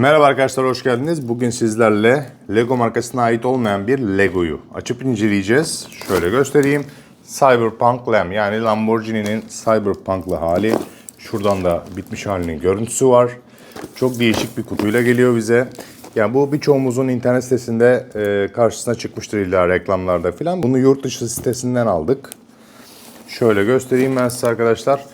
Merhaba arkadaşlar hoş geldiniz. Bugün sizlerle Lego markasına ait olmayan bir Lego'yu açıp inceleyeceğiz. Şöyle göstereyim. Cyberpunk Lam yani Lamborghini'nin Cyberpunk'lı hali. Şuradan da bitmiş halinin görüntüsü var. Çok değişik bir kutuyla geliyor bize. Yani bu birçoğumuzun internet sitesinde e, karşısına çıkmıştır illa reklamlarda falan. Bunu yurt dışı sitesinden aldık. Şöyle göstereyim ben size arkadaşlar.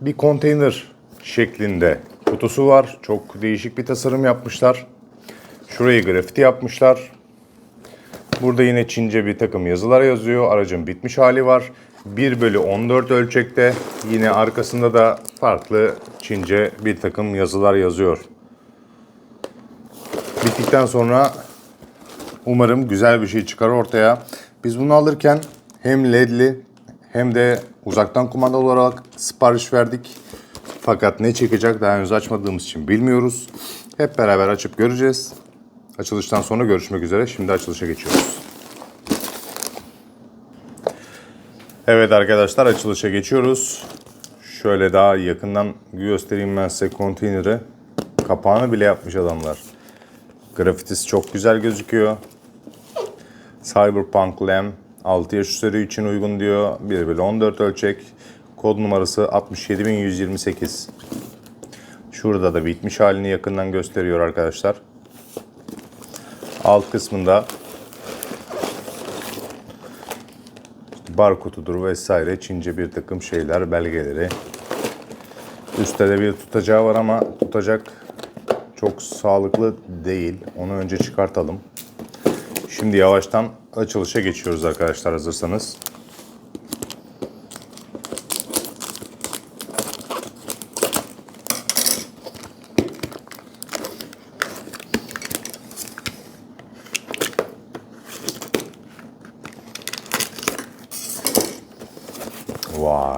Bir konteyner şeklinde kutusu var. Çok değişik bir tasarım yapmışlar. Şurayı grafiti yapmışlar. Burada yine Çince bir takım yazılar yazıyor. Aracın bitmiş hali var. 1 bölü 14 ölçekte. Yine arkasında da farklı Çince bir takım yazılar yazıyor. Bittikten sonra umarım güzel bir şey çıkar ortaya. Biz bunu alırken hem ledli hem de uzaktan kumanda olarak sipariş verdik. Fakat ne çıkacak daha henüz açmadığımız için bilmiyoruz. Hep beraber açıp göreceğiz. Açılıştan sonra görüşmek üzere. Şimdi açılışa geçiyoruz. Evet arkadaşlar açılışa geçiyoruz. Şöyle daha yakından göstereyim ben size konteyneri. Kapağını bile yapmış adamlar. Grafitisi çok güzel gözüküyor. Cyberpunk Lam 6 yaş üzeri için uygun diyor. 1 bölü 14 ölçek. Kod numarası 67128. Şurada da bitmiş halini yakından gösteriyor arkadaşlar. Alt kısmında barkodudur vesaire Çince bir takım şeyler, belgeleri. Üstte de bir tutacağı var ama tutacak çok sağlıklı değil. Onu önce çıkartalım. Şimdi yavaştan açılışa geçiyoruz arkadaşlar hazırsanız.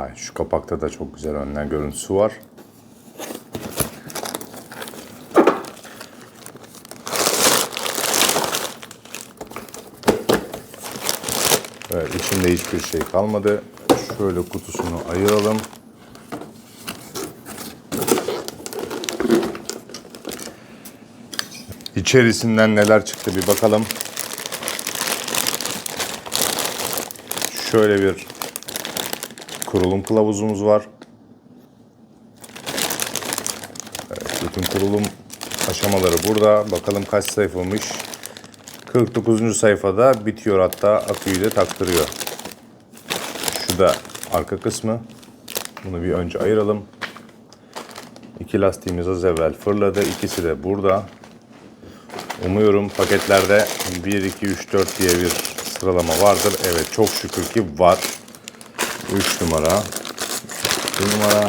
Vay şu kapakta da çok güzel önden görüntüsü var. Evet, içinde hiçbir şey kalmadı. Şöyle kutusunu ayıralım. İçerisinden neler çıktı bir bakalım. Şöyle bir kurulum kılavuzumuz var. Evet, bütün kurulum aşamaları burada. Bakalım kaç sayfamış. 49. sayfada bitiyor hatta aküyü de taktırıyor. Şu da arka kısmı. Bunu bir önce ayıralım. İki lastiğimiz az evvel fırladı. İkisi de burada. Umuyorum paketlerde 1, 2, 3, 4 diye bir sıralama vardır. Evet çok şükür ki var. 3 numara. 2 numara.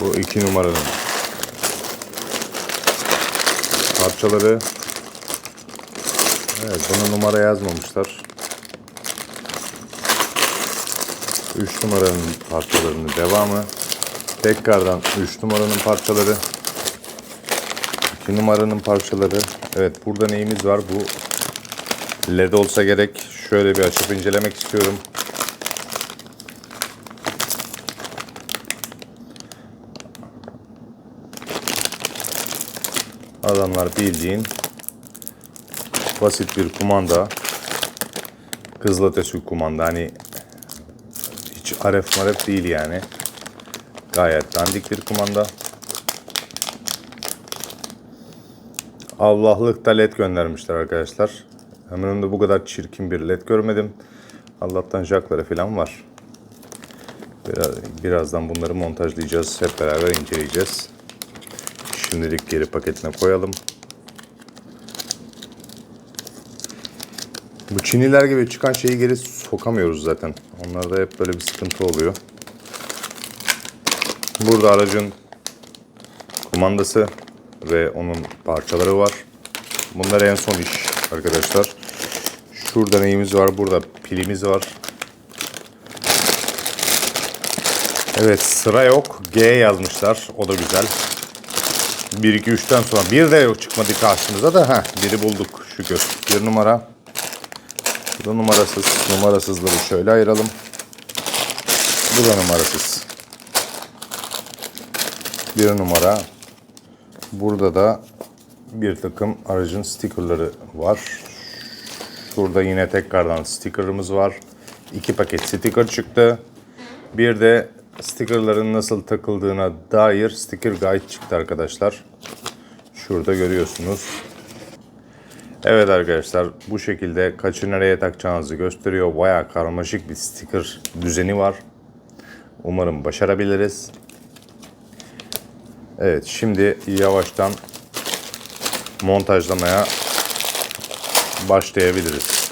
Bu 2 numaranın parçaları. Evet bunu numara yazmamışlar. 3 numaranın parçalarının devamı. Tekrardan 3 numaranın parçaları. 2 numaranın parçaları. Evet burada neyimiz var? Bu led olsa gerek. Şöyle bir açıp incelemek istiyorum. Adamlar bildiğin basit bir kumanda. Kızılötesi kumanda. Hani hiç aref maref değil yani. Gayet dandik bir kumanda. Allah'lıkta led göndermişler arkadaşlar. Ömrümde bu kadar çirkin bir led görmedim. Allah'tan jackları falan var. Biraz, birazdan bunları montajlayacağız. Hep beraber inceleyeceğiz. Şimdilik geri paketine koyalım. Bu Çiniler gibi çıkan şeyi geri sokamıyoruz zaten. Onlarda hep böyle bir sıkıntı oluyor. Burada aracın kumandası ve onun parçaları var. Bunlar en son iş arkadaşlar. Şurada neyimiz var? Burada pilimiz var. Evet sıra yok. G yazmışlar. O da güzel. 1, 2, 3'ten sonra bir de yok çıkmadı karşımıza da. Heh, biri bulduk şükür. Bir numara. Bu da numarasız. Numarasızları şöyle ayıralım. Bu da numarasız. Bir numara. Burada da bir takım aracın stickerları var. Şurada yine tekrardan stickerımız var. İki paket sticker çıktı. Bir de stickerların nasıl takıldığına dair sticker guide çıktı arkadaşlar. Şurada görüyorsunuz. Evet arkadaşlar bu şekilde kaçı nereye takacağınızı gösteriyor. Baya karmaşık bir sticker düzeni var. Umarım başarabiliriz. Evet şimdi yavaştan montajlamaya başlayabiliriz.